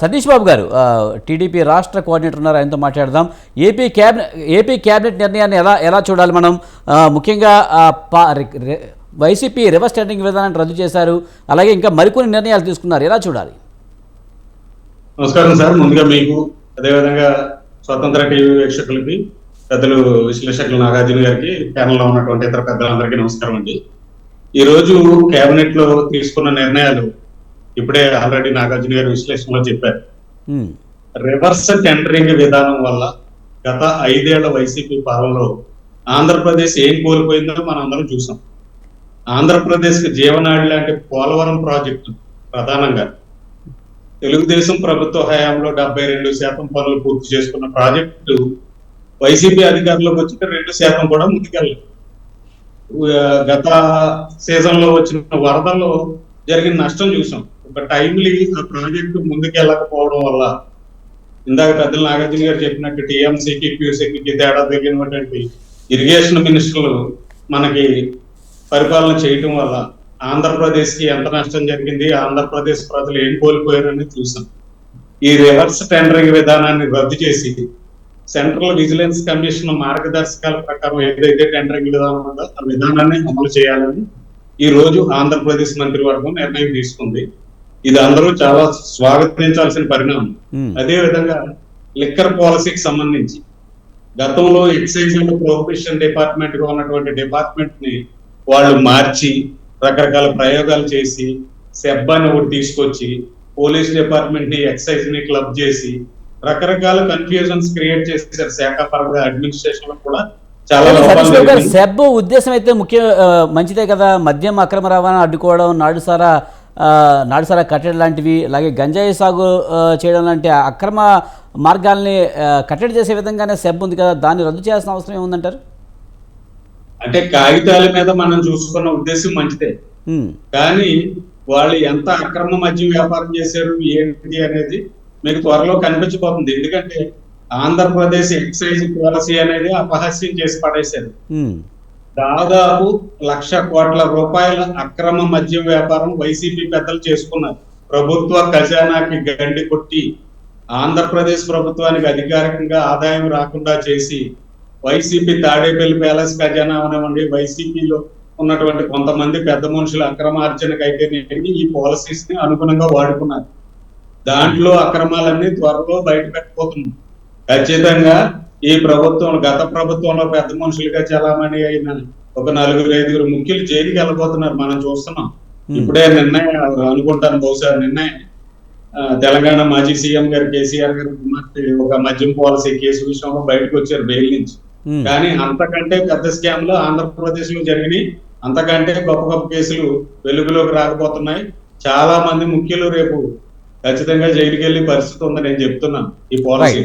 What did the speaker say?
సతీష్ బాబు గారు టీడీపీ రాష్ట్ర కోఆర్డినేటర్ ఉన్నారు ఆయనతో మాట్లాడదాం. ఏపీ క్యాబినెట్ ఏపీ క్యాబినెట్ నిర్ణయాన్ని ఎలా ఎలా చూడాలి మనం? ముఖ్యంగా వైసీపీ రివర్స్ టెండరింగ్ విధానాన్ని రద్దు చేశారు అలాగే ఇంకా మరికొన్ని నిర్ణయాలు తీసుకున్నారు ఎలా చూడాలి? నమస్కారం సార్. ముందుగా మీకు అదేవిధంగా స్వతంత్ర టీవీ వీక్షకులకి పెద్దలు విశ్లేషకులు నాగార్జున గారికి ప్యానల్లో ఉన్నటువంటి ఇతర పెద్దలందరికీ నమస్కారం అండి. ఈ రోజు కేబినెట్లో తీసుకున్న నిర్ణయాలు ఇప్పుడే ఆల్రెడీ నాగార్జున గారు విశ్లేషణలో చెప్పారు. రివర్స్ టెండరింగ్ విధానం వల్ల గత ఐదేళ్ళ వైసీపీ పాలనలో ఆంధ్రప్రదేశ్ ఏం కోల్పోయిందో మనం అందరం చూసాం. ఆంధ్రప్రదేశ్కి జీవనాడి లాంటి పోలవరం ప్రాజెక్టు ప్రధానంగా తెలుగుదేశం ప్రభుత్వ హయాంలో డెబ్బై రెండు శాతం పనులు పూర్తి చేసుకున్న ప్రాజెక్టు వైసీపీ అధికారంలోకి వచ్చిన రెండు శాతం కూడా ముందుకెళ్ళలేదు. గత సీజన్లో వచ్చిన వరదల్లో జరిగిన నష్టం చూసాం. ఒక టైంలీ ఆ ప్రాజెక్టు ముందుకెళ్ళకపోవడం వల్ల ఇందాక పెద్దల నాగార్జున గారు చెప్పినట్టు టీఎంసీకి క్యూసీకి తేడా తెలియనటువంటి ఇరిగేషన్ మినిస్టర్లు మనకి పరిపాలన చేయటం వల్ల ఆంధ్రప్రదేశ్కి ఎంత నష్టం జరిగింది ఆంధ్రప్రదేశ్ ప్రజలు ఏం కోల్పోయారని చూసాం. ఈ రివర్స్ టెండరింగ్ విధానాన్ని రద్దు చేసి సెంట్రల్ విజిలెన్స్ కమిషన్ మార్గదర్శకాల ప్రకారం ఏదైతే టెండరింగ్ విధానం ఉందో ఆ విధానాన్ని అమలు చేయాలని ఈ రోజు ఆంధ్రప్రదేశ్ మంత్రివర్గం నిర్ణయం తీసుకుంది. ఇది అందరూ చాలా స్వాగతించాల్సిన పరిణామం అదే విధంగా లిక్కర్ పాలసీకి సంబంధించి గతంలో ఎక్సైజ్ అండ్ ప్రొహిబిషన్ డిపార్ట్మెంట్గా ఉన్నటువంటి డిపార్ట్మెంట్ని వాళ్ళు మార్చి రకరకాల ప్రయోగాలు చేసి సెబ్ అని ఒకటి తీసుకొచ్చి పోలీస్ డిపార్ట్మెంట్ని ఎక్సైజ్ని క్లబ్ చేసి రకరకాల కన్ఫ్యూజన్స్ క్రియేట్ చేశారు శాఖ పరంగా అడ్మినిస్ట్రేషన్లో కూడా. సెబ్ ఉద్దేశం అయితే ముఖ్య మంచిదే కదా మద్యం అక్రమ రవాణా అడ్డుకోవడం నాడుసారా ఆ, నాడుసారా కట్టడి లాంటివి అలాగే గంజాయి సాగు చేయడం లాంటి అక్రమ మార్గాల్ని కట్టడి చేసే విధంగానే సెబ్ ఉంది కదా దాన్ని రద్దు చేయాల్సిన అవసరం ఏముందంటారు? అంటే కాగితాల మీద మనం చూసుకున్న ఉద్దేశం మంచిదే. కానీ వాళ్ళు ఎంత అక్రమ మద్యం వ్యాపారం చేశారు ఏంటి అనేది మీకు త్వరలో కనిపించబోతుంది. ఎందుకంటే ఆంధ్రప్రదేశ్ ఎక్సైజ్ పాలసీ అనేది అపహాస్యం చేసి పడేశారు. దాదాపు లక్ష కోట్ల రూపాయల అక్రమ మద్యం వ్యాపారం వైసీపీ పెద్దలు చేసుకున్నారు. ప్రభుత్వ ఖజానాకి గండి కొట్టి ఆంధ్రప్రదేశ్ ప్రభుత్వానికి అధికారికంగా ఆదాయం రాకుండా చేసి వైసీపీ తాడేపల్లి ప్యాలెస్ ఖజానా అవనివ్వండి వైసీపీలో ఉన్నటువంటి కొంతమంది పెద్ద మనుషుల అక్రమార్జనకు అయితే ఈ పాలసీస్ని అనుగుణంగా వాడుకున్నారు. దాంట్లో అక్రమాలన్నీ త్వరలో బయట పెట్టబోతున్నాం ఖచ్చితంగా ఈ ప్రభుత్వం గత ప్రభుత్వంలో పెద్ద మనుషులుగా చలామణి అయిన ఒక నలుగురు ఐదుగురు ముఖ్యులు జైలుకి వెళ్ళబోతున్నారు. మనం చూస్తున్నాం. ఇప్పుడే నిన్నే అనుకుంటాను. బహుశా నిన్నే ఆ, తెలంగాణ మాజీ సీఎం గారు కేసీఆర్ గారు ఒక మద్యం పాలసీ కేసు విషయంలో బయటకు వచ్చారు బెయిల్ నుంచి. కానీ అంతకంటే పెద్ద స్కామ్లో ఆంధ్రప్రదేశ్లో జరిగినాయి. అంతకంటే గొప్ప గొప్ప కేసులు వెలుగులోకి రాకపోతున్నాయి. చాలా మంది ముఖ్యులు రేపు ఖచ్చితంగా జైలుకి వెళ్ళే పరిస్థితి ఉంది నేను చెప్తున్నాను. ఈ పాలసీ